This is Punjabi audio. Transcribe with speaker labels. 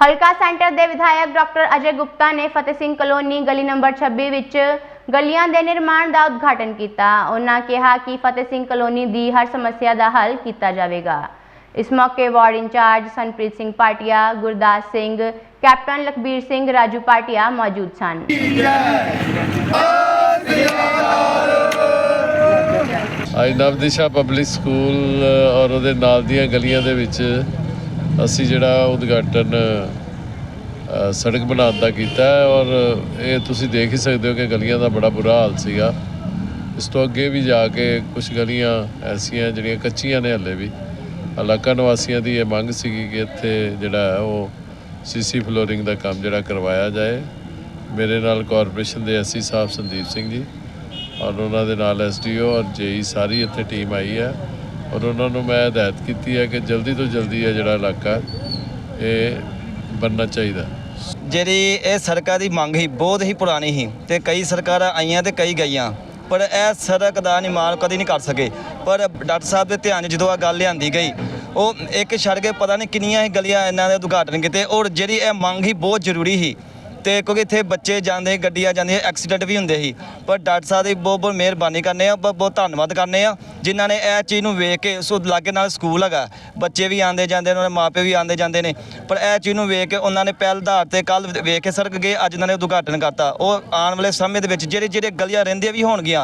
Speaker 1: ਹਲਕਾ ਸੈਂਟਰ ਦੇ ਵਿਧਾਇਕ ਡਾਕਟਰ ਅਜੇ ਗੁਪਤਾ ਨੇ ਫਤਿਹ ਸਿੰਘ ਕਲੋਨੀ ਗਲੀ ਨੰਬਰ 26 ਵਿੱਚ ਗਲੀਆਂ ਦੇ ਨਿਰਮਾਣ ਦਾ ਉਦਘਾਟਨ ਕੀਤਾ। ਉਹਨਾਂ ਕਿਹਾ ਕਿ ਫਤਿਹ ਸਿੰਘ ਕਲੋਨੀ ਦੀ ਹਰ ਸਮੱਸਿਆ ਦਾ ਹੱਲ ਕੀਤਾ ਜਾਵੇਗਾ। ਇਸ ਮੌਕੇ ward incharge Sanpreet Singh Patia, Gurdas Singh, captain Lakhbir Singh, Raju Patia ਮੌਜੂਦ ਸਨ।
Speaker 2: ਅੱਜ ਨਵਦਿਸ਼ਾ ਪਬਲਿਕ ਸਕੂਲ ਔਰ ਉਹਦੇ ਨਾਲ ਦੀਆਂ ਗਲੀਆਂ ਦੇ ਵਿੱਚ ਅਸੀਂ ਜਿਹੜਾ ਉਦਘਾਟਨ ਸੜਕ ਬਣਾਉਣ ਦਾ ਕੀਤਾ ਔਰ ਇਹ ਤੁਸੀਂ ਦੇਖ ਹੀ ਸਕਦੇ ਹੋ ਕਿ ਗਲੀਆਂ ਦਾ ਬੜਾ ਬੁਰਾ ਹਾਲ ਸੀਗਾ। ਇਸ ਤੋਂ ਅੱਗੇ ਵੀ ਜਾ ਕੇ ਕੁਝ ਗਲੀਆਂ ਐਸੀਆਂ ਜਿਹੜੀਆਂ ਕੱਚੀਆਂ ਨੇ ਹੱਲੇ ਵੀ, ਇਲਾਕਾ ਨਿਵਾਸੀਆਂ ਦੀ ਇਹ ਮੰਗ ਸੀਗੀ ਕਿ ਇੱਥੇ ਜਿਹੜਾ ਹੈ ਉਹ ਸੀਸੀ ਫਲੋਰਿੰਗ ਦਾ ਕੰਮ ਜਿਹੜਾ ਕਰਵਾਇਆ ਜਾਏ। ਮੇਰੇ ਨਾਲ ਕਾਰਪੋਰੇਸ਼ਨ ਦੇ ਐਸਸੀ ਸਾਹਿਬ ਸੰਦੀਪ ਸਿੰਘ ਜੀ ਔਰ ਉਹਨਾਂ ਦੇ ਨਾਲ ਐਸਡੀਓ ਔਰ ਜੇਈ ਸਾਰੀ ਇੱਥੇ ਟੀਮ ਆਈ ਹੈ। ਔਰ ਉਹਨਾਂ ਨੂੰ ਮੈਂ ਹਦਾਇਤ ਕੀਤੀ ਹੈ ਕਿ ਜਲਦੀ ਤੋਂ ਜਲਦੀ ਇਹ ਜਿਹੜਾ ਇਲਾਕਾ, ਇਹ ਬਣਨਾ ਚਾਹੀਦਾ।
Speaker 3: ਜਿਹੜੀ ਇਹ ਸੜਕਾਂ ਦੀ ਮੰਗ ਹੀ ਬਹੁਤ ਹੀ ਪੁਰਾਣੀ ਸੀ ਤੇ ਕਈ ਸਰਕਾਰਾਂ ਆਈਆਂ ਤੇ ਕਈ ਗਈਆਂ, ਪਰ ਇਹ ਸੜਕ ਦਾ ਨਿਰਮਾਣ ਕਦੀ ਨਹੀਂ ਕਰ ਸਕੇ। ਪਰ ਡਾਕਟਰ ਸਾਹਿਬ ਦੇ ਧਿਆਨ 'ਚ ਜਦੋਂ ਆ ਗੱਲ ਲਿਆਂਦੀ ਗਈ, ਉਹ ਇੱਕ ਛੱਡ ਕੇ ਪਤਾ ਨਹੀਂ ਕਿੰਨੀਆਂ ਹੀ ਗਲੀਆਂ ਇਹਨਾਂ ਦੇ ਉਦਘਾਟਨ ਕੀਤੇ, ਔਰ ਜਿਹੜੀ ਇਹ ਮੰਗ ਹੀ ਬਹੁਤ ਜ਼ਰੂਰੀ ਸੀ। ਤੇ ਕਿਉਂਕਿ ਇੱਥੇ ਬੱਚੇ ਜਾਂਦੇ ਗੱਡੀਆਂ ਜਾਂਦੀਆਂ ਐਕਸੀਡੈਂਟ ਵੀ ਹੁੰਦੇ ਸੀ। ਪਰ ਡਾਕਟਰ ਸਾਹਿਬ ਦੀ ਬਹੁਤ ਬਹੁਤ ਮਿਹਰਬਾਨੀ ਕਰਨੇ ਆ, ਬਹੁਤ ਬਹੁਤ ਧੰਨਵਾਦ ਕਰਨੇ ਆ, ਜਿਨ੍ਹਾਂ ਨੇ ਇਹ ਚੀਜ਼ ਨੂੰ ਵੇਖ ਕੇ ਸੋ ਲਾਗੇ ਨਾਲ ਸਕੂਲ ਹੈਗਾ। ਬੱਚੇ ਵੀ ਆਉਂਦੇ ਜਾਂਦੇ ਨੇ ਉਹਨਾਂ ਦੇ ਮਾਪੇ ਵੀ ਆਉਂਦੇ ਜਾਂਦੇ ਨੇ। ਪਰ ਇਹ ਚੀਜ਼ ਨੂੰ ਵੇਖ ਕੇ, ਉਹਨਾਂ ਨੇ ਪਹਿਲ ਆਧਾਰ ਤੇ ਕੱਲ ਵੇਖ ਕੇ ਸੜਕ ਗਏ ਅੱਜ ਉਹਨਾਂ ਨੇ ਉਦਘਾਟਨ ਕਰਤਾ। ਉਹ ਆਉਣ ਵਾਲੇ ਸਮੇਂ ਦੇ ਵਿੱਚ ਜਿਹੜੇ ਜਿਹੜੇ ਗਲੀਆਂ ਰਹਿੰਦੀਆਂ ਵੀ ਹੋਣਗੀਆਂ